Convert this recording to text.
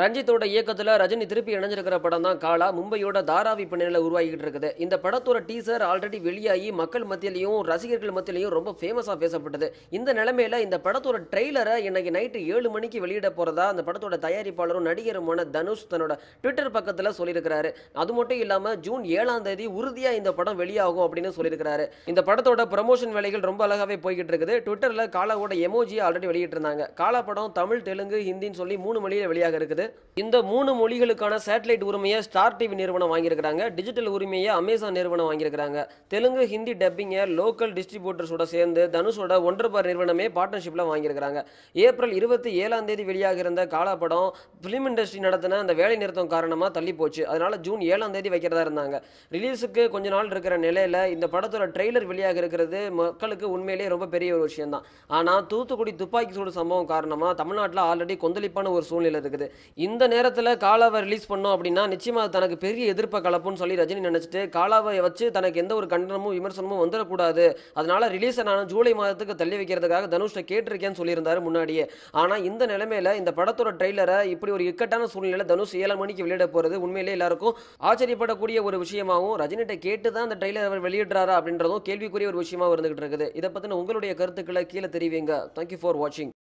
ரஞ்சித்தோட இயக்கத்தில் ரஜினி திருப்பி இணைஞ்சிருக்கிற படம் தான் காலா. மும்பையோட தாராவி பின்னணியில் உருவாகிட்டு இருக்குது. இந்த படத்தோட டீசர் ஆல்ரெடி வெளியாகி மக்கள் மத்தியிலையும் ரசிகர்கள் மத்தியிலையும் ரொம்ப ஃபேமஸாக பேசப்பட்டது. இந்த நிலமையில இந்த படத்தோட ட்ரெய்லரை இன்னைக்கு நைட்டு ஏழு மணிக்கு வெளியிட போகிறதா அந்த படத்தோட தயாரிப்பாளரும் நடிகருமான தனுஷ் தன்னோட ட்விட்டர் பக்கத்தில் சொல்லியிருக்கிறாரு. அது மட்டும் இல்லாமல் ஜூன் ஏழாம் தேதி உறுதியாக இந்த படம் வெளியாகும் அப்படின்னு சொல்லியிருக்கிறாரு. இந்த படத்தோட ப்ரமோஷன் வேலைகள் ரொம்ப அழகாகவே போய்கிட்டு இருக்குது. ட்விட்டரில் காலாவோட எமோஜியை ஆல்ரெடி வெளியிட்டிருந்தாங்க. காலா படம் தமிழ் தெலுங்கு ஹிந்தின்னு சொல்லி மூணு மொழியில் வெளியாக இருக்குது. இந்த மூணு மொழிகளுக்கான சேட்டலைட் உரிமையை ஸ்டார் டிவி நிறுவனம் வாங்கியிருக்கிறாங்க. டிஜிட்டல் உரிமையை அமேசான் நிறுவனம் வாங்கியிருக்கிறாங்க. தெலுங்கு ஹிந்தி டப்பிங்கை லோக்கல் டிஸ்ட்ரிபியூட்டர்ஸோட சேர்ந்து தனுஷோட ஒன்றபார் நிறுவனமே பார்ட்னர்ஷிப்பில் வாங்கியிருக்கிறாங்க. ஏப்ரல் இருபத்தி ஏழாம் தேதி வெளியாக இருந்த காலா படம் ஃபிலிம் இண்டஸ்ட்ரி நடத்தின அந்த வேலை நிறுத்தம் காரணமாக தள்ளி போச்சு. அதனால ஜூன் ஏழாம் தேதி வைக்கிறதா இருந்தாங்க. ரிலீஸுக்கு கொஞ்ச நாள் இருக்கிற நிலையில் இந்த படத்தோட ட்ரெய்லர் வெளியாக இருக்கிறது மக்களுக்கு உண்மையிலேயே ரொம்ப பெரிய ஒரு விஷயம் தான் ஆனால் தூத்துக்குடி துப்பாக்கி சூடு சம்பவம் காரணமாக தமிழ்நாட்டில் ஆல்ரெடி கொந்தளிப்பான ஒரு சூழ்நிலை இருக்குது. இந்த நேரத்தில் காலாவை ரிலீஸ் பண்ணோம் அப்படின்னா நிச்சயமாக தனக்கு பெரிய எதிர்ப்பை கலப்புன்னு சொல்லி ரஜினி நினச்சிட்டு காலாவை வச்சு தனக்கு எந்த ஒரு கண்டனமும் விமர்சனமும் வந்துடக்கூடாது. அதனால ரிலீஸை நான் ஜூலை மாதத்துக்கு தள்ளி வைக்கிறதுக்காக தனுஷ்ட கேட்டிருக்கேன்னு சொல்லியிருந்தார் முன்னாடியே. ஆனால் இந்த நிலைமையில் இந்த படத்தோட ட்ரெய்லரை இப்படி ஒரு இக்கட்டான சூழ்நிலையில் தனுஷ் ஏழு மணிக்கு வெளியிட போகிறது உண்மையிலே எல்லாருக்கும் ஆச்சரியப்படக்கூடிய ஒரு விஷயமாகவும் ரஜினிட்ட கேட்டு தான் அந்த ட்ரெய்லர் அவர் வெளியிடுறாரா அப்படின்றதும் கேள்விக்குரிய ஒரு விஷயமாக இருந்துகிட்டு இருக்குது. இதை பற்றின உங்களுடைய கருத்துக்களை கீழே தெரிவிங்க. தேங்க்யூ ஃபார் வாட்சிங்